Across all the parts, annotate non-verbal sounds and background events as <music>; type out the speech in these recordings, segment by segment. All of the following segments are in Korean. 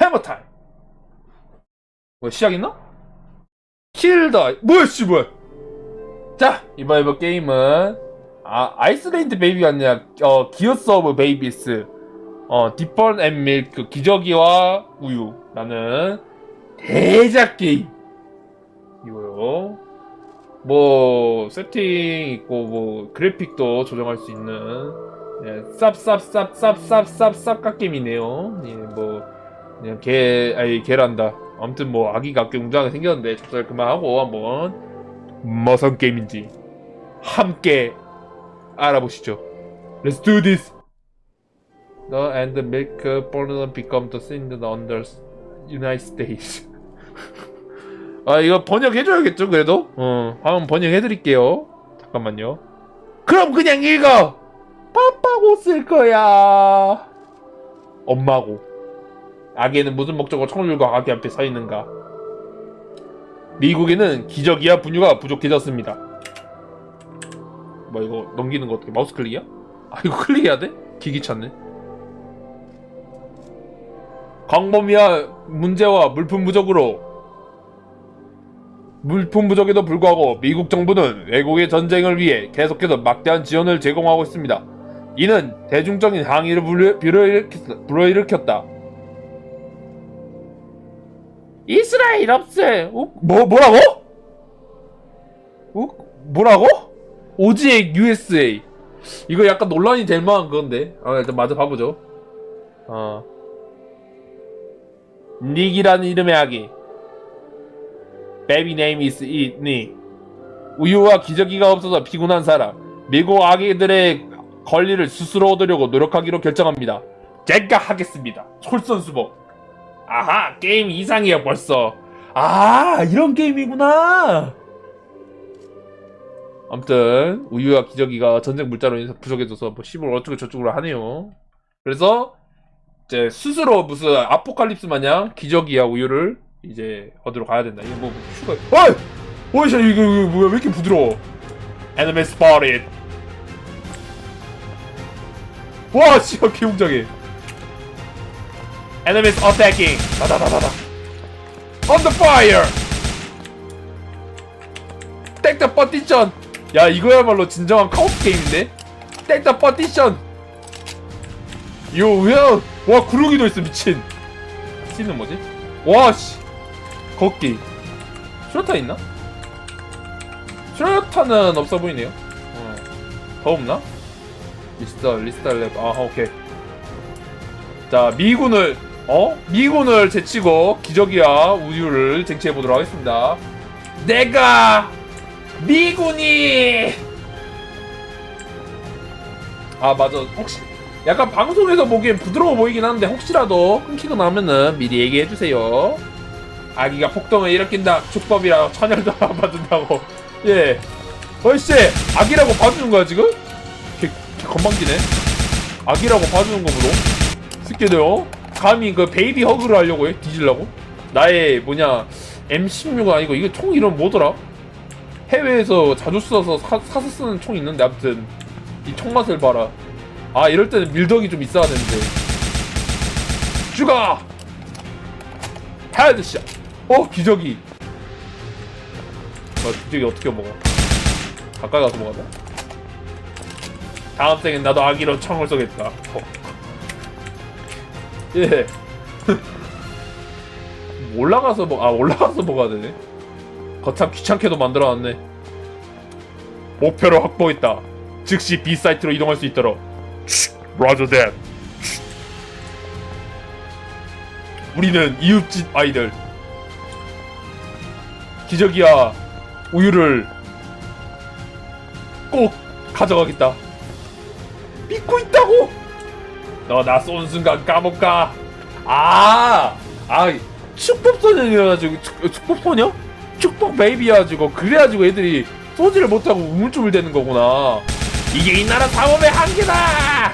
해머 타임. 뭐 시작 있나? 킬더 뭐야 씨 뭐야? 자 이번 해볼 게임은 아 아이스레인드 베이비가 아니라 어 기어스 오브 베이비스 어 디펀 앤 밀크 기저귀와 우유라는 대작 게임 이거요. 뭐 세팅 있고 뭐 그래픽도 조정할 수 있는 예, 쌉쌉쌉쌉쌉쌉쌉 깎임이네요. 예, 뭐 그냥 개 아니 개란다. 아무튼 뭐 아기가 꽤 웅장하게 생겼는데 접살 그만하고 한번 무슨 게임인지 함께 알아보시죠. Let's do this. The and the milk formula become the thin on the United States. <laughs> 아 이거 번역해줘야겠죠 그래도? 어 한번 번역해드릴게요. 잠깐만요. 그럼 그냥 읽어. 빠빠고 쓸 거야. 엄마고. 아기는 무슨 목적으로 들고 아기 앞에 서 있는가? 미국에는 기저귀와 분유가 부족해졌습니다. 뭐 이거 넘기는 거 어떻게 마우스 클릭이야? 아 이거 클릭해야 돼? 기기 찾네. 광범위한 문제와 물품 부족으로 물품 부족에도 불구하고 미국 정부는 외국의 전쟁을 위해 계속해서 막대한 지원을 제공하고 있습니다. 이는 대중적인 항의를 불러- 불러일으켰- 불러일으켰다. 이스라엘 없음. 어? 뭐 뭐라고? 어? 뭐라고? 오지엑 USA. 이거 약간 논란이 될 만한 건데. 아 일단 마저 봐보죠. 어. 닉이라는 이름의 아기. Baby name is it, 닉. 우유와 기저귀가 없어서 피곤한 사람. 미국 아기들의 권리를 스스로 얻으려고 노력하기로 결정합니다. 제가 하겠습니다. 솔선수범. 아하 게임 이상해요 벌써. 아 이런 게임이구나. 아무튼 우유와 기저귀가 전쟁 물자로 인해서 부족해져서 뭐 씹을 어쩌고 저쩌고 하네요. 그래서 이제 스스로 무슨 아포칼립스 마냥 기저귀와 우유를 이제 얻으러 가야 된다. 이거 뭐 슈가 어이! 어이 저 이거, 이거 뭐야? 왜 이렇게 부드러워? Enemy spotted. 와 씨발 개웅장해 Enemies attacking. 다다다다다. On the fire. Take the partition. 야 이거야말로 진정한 카오스 게임인데. Take the partition. 요 왜요? 와 구르기도 있어 미친. 씨는 뭐지? 와 씨. 걷기. 슈러타 있나? 슈러타는 없어 보이네요. 어. 더 없나? 리스터 리스터 랩. 아 오케이. 자 미군을 어? 미군을 제치고 기저귀와 우유를 쟁취해 보도록 하겠습니다. 내가 미군이! 아 맞아. 혹시 약간 방송에서 보기엔 부드러워 보이긴 한데 혹시라도 끊기고 나면은 미리 얘기해 주세요. 아기가 폭동을 일으킨다. 축법이라 찬열도 안 받는다고. 예. 어이씨 아기라고 봐주는 거야 지금? 개, 개 건방지네. 아기라고 봐주는 거보로. 새끼들요 감히 그 베이비 허그를 하려고 해? 뒤질라고? 나의 뭐냐 M16은 아니고 이게 총 이름 뭐더라? 해외에서 자주 써서 사, 사서 쓰는 총 있는데 아무튼 이 총 맛을 봐라. 아 이럴 때는 밀덕이 좀 있어야 되는데. 죽어 헤드샷 어 기저귀. 어 기저귀 어떻게 먹어? 가까이 가서 먹어야 돼? 다음 생엔 나도 아기로 총을 쏘겠다. 어. 예. 올라가서 먹, 아, 올라가서 먹어야 되네. 거참 귀찮게도 만들어놨네. 목표를 확보했다. 즉시 B 사이트로 이동할 수 있도록. 라저 댄. 우리는 이웃집 아이들. 기저귀와 우유를 꼭 가져가겠다. 믿고 있다고! 너 나 쏜 순간 까볼까? 아, 아, 축복소년이어가지고, 축, 축복소녀? 축복 베이비여가지고, 그래가지고 애들이 쏘지를 못하고 우물쭈물 대는 거구나. 이게 이 나라 사범의 한계다!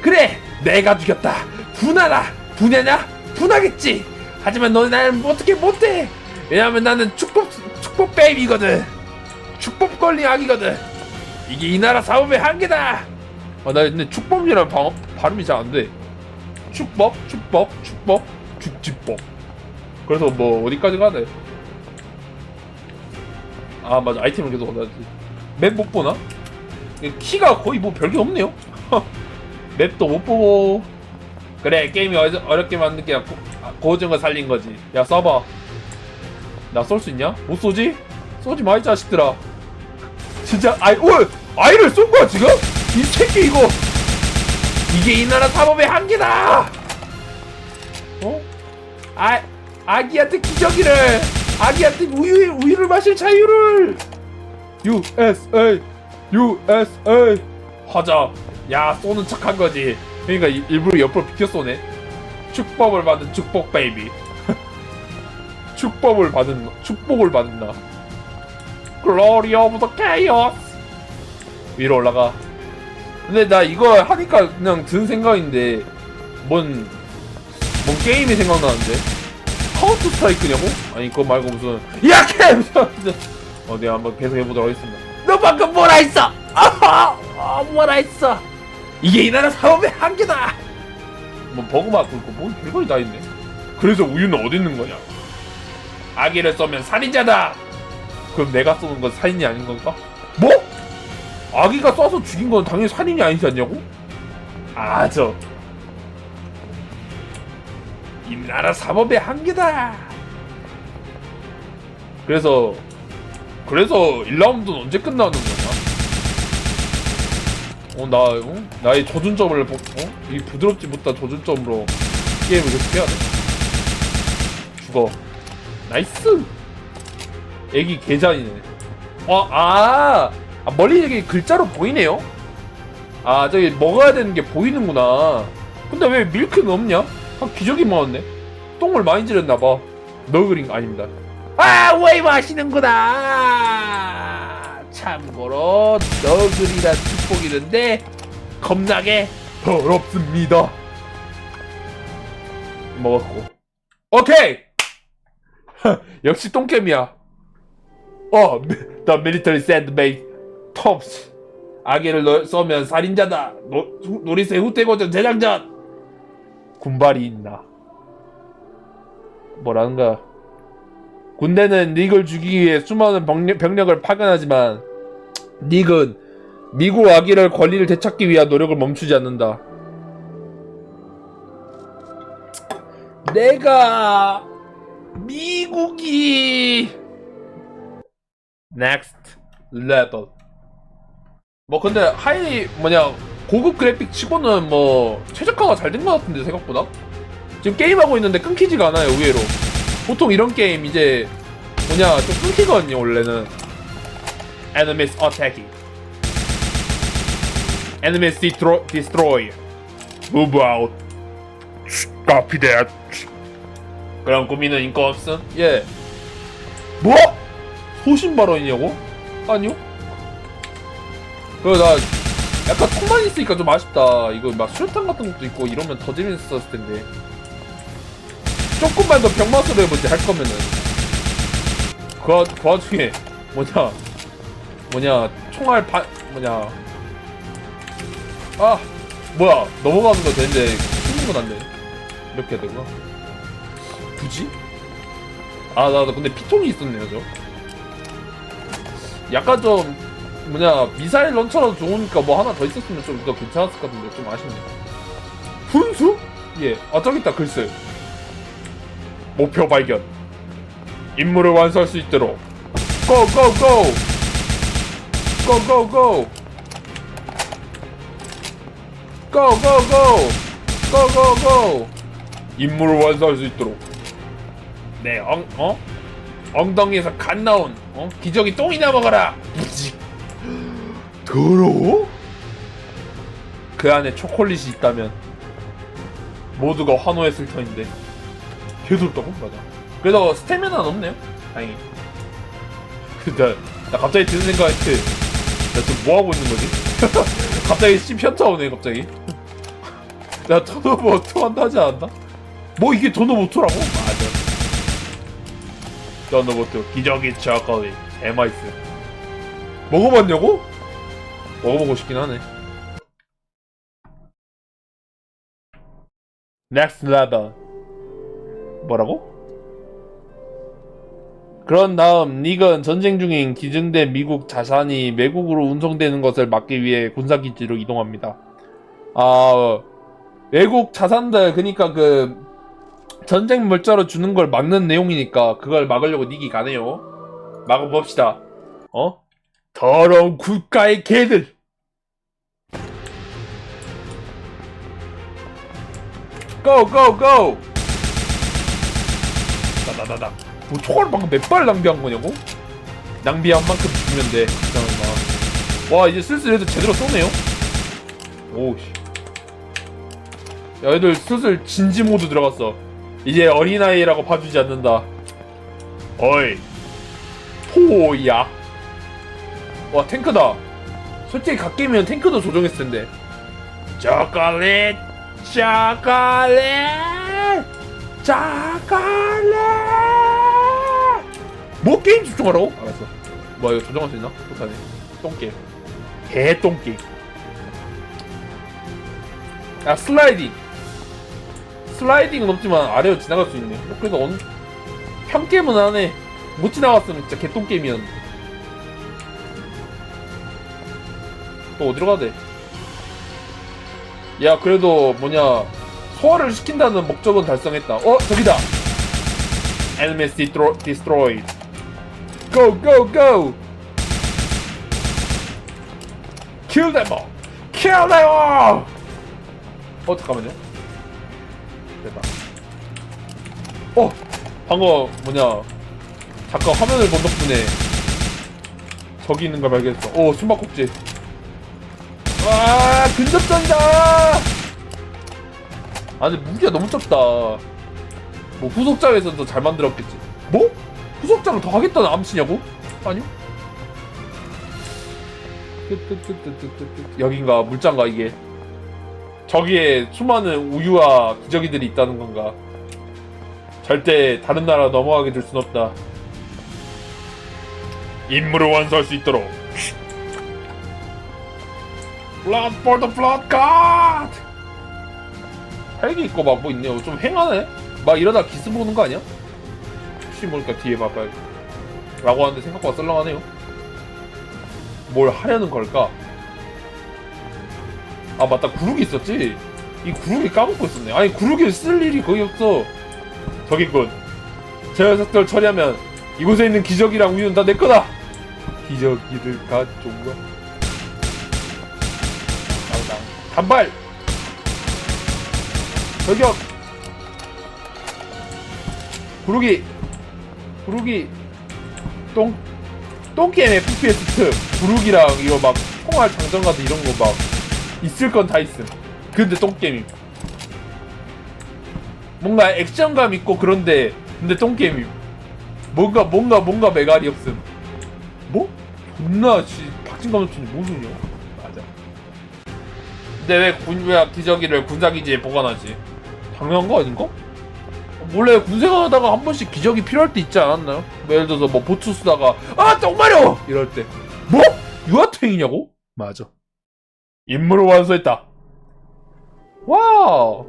그래! 내가 죽였다! 분하라! 분하냐? 분하겠지! 하지만 너는 나를 어떻게 못해! 왜냐면 나는 축복, 축복 베이비거든! 축복 걸린 아기거든! 이게 이 나라 사범의 한계다! 아, 나 근데 축법이란 방, 발음이 잘 안 돼. 축법 축법 축법 축지법 그래서 뭐 어디까지 가네 아 맞아 아이템을 계속 얻어야지 맵 못 보나? 키가 거의 뭐 별게 없네요 <laughs> 맵도 못 보고 그래 게임이 어렵게 만든 게 고증을 살린 거지 야 써봐 나 쏠 수 있냐? 못 쏘지? 쏘지 마 이 자식들아 진짜 아이 오 아이를 쏜 거야 지금? 이 새끼 이거. 이게 이 나라 사법의 한계다. 어? 아 아기한테 기저귀를 아기한테 우유 우유를 마실 자유를. USA USA. 하자 야 쏘는 척한 거지. 그러니까 이- 일부러 옆으로 비켜 쏘네. 축복을 받은 축복 베이비. <laughs> 축복을 받은 축복을 받은 나. 오브 더 케이오스 위로 올라가 근데 나 이거 하니까 그냥 든 생각인데 뭔, 뭔 게임이 생각나는데 카운터 스트라이크냐고? 아니 그거 말고 무슨 야 캠! <laughs> 어디 한번 계속 해보도록 하겠습니다 너 방금 뭐라 했어? 아하! 아 뭐라 했어? 이게 이 나라 사업의 한계다! 뭐 버그 맞고 있고 뭔 별거리 다 있네 그래서 우유는 어디 있는 거냐 아기를 쏘면 살인자다! 그럼 내가 쏘는 건 살인이 아닌 건가? 뭐? 아기가 쏴서 죽인 건 당연히 살인이 아니지 않냐고? 아, 저. 이 나라 사법의 한계다! 그래서, 그래서 1라운드는 언제 끝나는 거냐? 어, 나, 어? 나의 저준점을, 보- 어? 이 부드럽지 못한 저준점으로 게임을 계속 해야 돼. 죽어. 나이스! 애기 개잔이네. 어, 아! 아, 멀리 여기 글자로 보이네요? 아, 저기 먹어야 되는 게 보이는구나. 근데 왜 밀크는 없냐? 아, 기저귀 먹었네. 똥을 많이 지렸나봐. 너그린 거 아닙니다. 아, 웨이브 하시는구나! 참고로, 너그리란 축복이는데, 겁나게 더럽습니다. 먹었고. 오케이! <laughs> 역시 똥캠이야. 어, <laughs> The military 아기를 넣- 쏘면 살인자다. 노, 후- 노리스의 후퇴고전 재장전. 군발이 있나? 뭐라는가? 군대는 닉을 죽이기 위해 수많은 병력, 병력 을 파견하지만 닉은 미국 아기를 권리를 되찾기 위한 노력을 멈추지 않는다. 내가 미국이 next level 뭐 근데 하이 뭐냐 고급 그래픽 치고는 뭐 최적화가 잘 된 것 같은데 생각보다 지금 게임하고 있는데 끊기지가 않아요 의외로 보통 이런 게임 이제 뭐냐 좀 끊기거든요 원래는 enemies attacking enemies destro- destroy move out copy that 그럼 고민은 인거 없음? 예 뭐? 소신 발언이냐고? 아니요. 그래 나 약간 통만 있으니까 좀 아쉽다. 이거 막 수류탄 같은 것도 있고 이러면 더 재밌었을 텐데. 조금만 더 병맛으로 해보지 할 거면은. 그, 와- 그 와중에 <laughs> 뭐냐 뭐냐 총알 반 뭐냐 아 뭐야 넘어가는 거 되는데 숨는 건 안 돼. 이렇게 해야 되구나. 굳이? 아, 나, 나 근데 피통이 있었네요, 저. 약간 좀, 뭐냐, 미사일 런처라도 좋으니까 뭐 하나 더 있었으면 좀 더 괜찮았을 것 같은데, 좀 아쉽네. 분수? 예. 아, 저기 있다, 글쎄. 목표 발견. 임무를 완수할 수 있도록. 고, 고, 고! 고, 고, 고! 고, 고, 고! 고, 고, 고! 임무를 완수할 수 있도록. 네, 엉, 어? 엉덩이에서 간 나온, 어? 기저귀 똥이나 먹어라! 무지. 더러워? 그 안에 초콜릿이 있다면 모두가 환호했을 터인데 개덥다고? 맞아 그래도 스태미나는 없네요 다행히 근데 나 갑자기 드는 생각했지 나 지금 뭐 하고 있는 거지? <laughs> 갑자기 씹 현타 오네 갑자기 나 턴오버 투 한다 하지 않았나? 뭐 이게 턴오버 투라고? 맞아 턴오버 투 기저귀 초콜릿 개맛있어 먹어봤냐고? 먹어보고 싶긴 하네 next level. 뭐라고? 그런 다음 닉은 전쟁 중인 기증된 미국 자산이 외국으로 운송되는 것을 막기 위해 군사기지로 이동합니다. 아 외국 자산들 그니까 그 전쟁 물자로 주는 걸 막는 내용이니까 그걸 막으려고 닉이 가네요. 막아봅시다. 어? 더러운 국가의 개들. 고, 고, 고! 나나나나. 뭐 총알 방금 몇 발 낭비한 거냐고? 낭비한 만큼 주면 돼. 이상하구나. 와 이제 슬슬 애들 제대로 쏘네요. 오씨. 야 애들 슬슬 진지 모드 들어갔어. 이제 어린아이라고 봐주지 않는다. 어이. 포야. 와 탱크다. 솔직히 갓게임이면 탱크도 조정했을 텐데. 초콜릿, 초콜릿, 초콜릿. 뭐 게임 집중하라고? 알았어. 뭐 이거 조정할 수 있나? 못하네. 똥게임. 개 똥게임. 야 슬라이딩. 슬라이딩은 없지만 아래로 지나갈 수 있네. 그래서 어느 평게임은 안해. 못 지나갔으면 진짜 개똥 게임이었는데. 또 어디로 가야 돼? 야 그래도 뭐냐 소화를 시킨다는 목적은 달성했다. 어 저기다. Enemies destro- destroyed. Go go go. Kill them all. Kill them all. 어 잠깐만요. 됐다. 어 방금 뭐냐 잠깐 화면을 본 덕분에 저기 있는 걸 발견했어. 오 숨바꼭질. 와 근접전이다. 아 근데 무기가 너무 좁다. 뭐 후속작에서는 더 잘 만들었겠지. 뭐? 후속작을 더 하겠다는 암시냐고? 아니요. 여긴가 물장가 이게. 저기에 수많은 우유와 기저귀들이 있다는 건가? 절대 다른 나라 넘어가게 될 순 없다. 임무를 완수할 수 있도록. Blood for the Blood God! 헬기 있고 막 뭐 있네요. 좀 횡하네? 막 이러다 기스 보는 거 아니야? 혹시 모르니까 뒤에 봐봐. 라고 하는데 생각보다 썰렁하네요. 뭘 하려는 걸까? 아 맞다 구르기 있었지? 이 구르기 까먹고 있었네. 아니 구르기를 쓸 일이 거의 없어. 저기 있군. 저 녀석들 처리하면 이곳에 있는 기저귀랑 우유는 다 내 거다. 기저귀를 가져와. 단발. 저격. 구르기. 구르기. 똥. 똥게임 FPS 특. 구르기랑 이거 막 총알 장전 같은 이런 거 막 있을 건 다 있음. 근데 똥게임. 뭔가 액션감 있고 그런데 근데 똥게임. 뭔가 뭔가 뭔가 메갈이 없음. 뭐? 존나 씨 박진감 없이 뭔 소리야? 근데 왜 군부야 기저귀를 군사기지에 보관하지? 당연한 거 아닌가? 원래 군생하다가 한 번씩 기저귀 필요할 때 있지 않았나요? 뭐 예를 들어서 뭐 보트 쓰다가 아 똥마려 이럴 때 뭐? 유아탱이냐고? 맞아. 임무를 완수했다. 와우.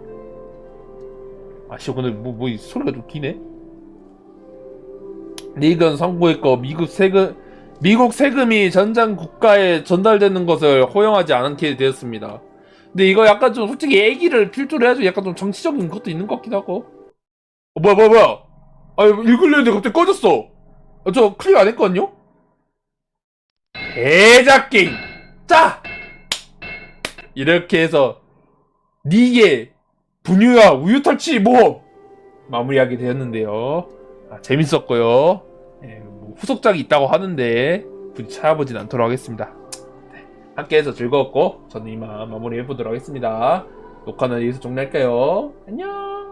아씨 근데 뭐 뭐 이 소리가 좀 기네. 닉은 선고했고 미국 세금 미국 세금이 전장 국가에 전달되는 것을 허용하지 않게 되었습니다. 근데 이거 약간 좀 솔직히 애기를 필두로 해야지 약간 좀 정치적인 것도 있는 것 같기도 하고. 어, 뭐야 뭐야 뭐야? 아 읽으려 했는데 갑자기 꺼졌어. 어, 저 클릭 안 했거든요? 대작 게임. 짜. 이렇게 해서 닉의 분유와 우유 탈취 모험 마무리하게 되었는데요. 아, 재밌었고요. 예, 뭐 후속작이 있다고 하는데 굳이 찾아보진 않도록 하겠습니다. 네, 함께해서 즐거웠고 저는 이만 마무리해보도록 하겠습니다. 녹화는 여기서 종료할까요? 안녕.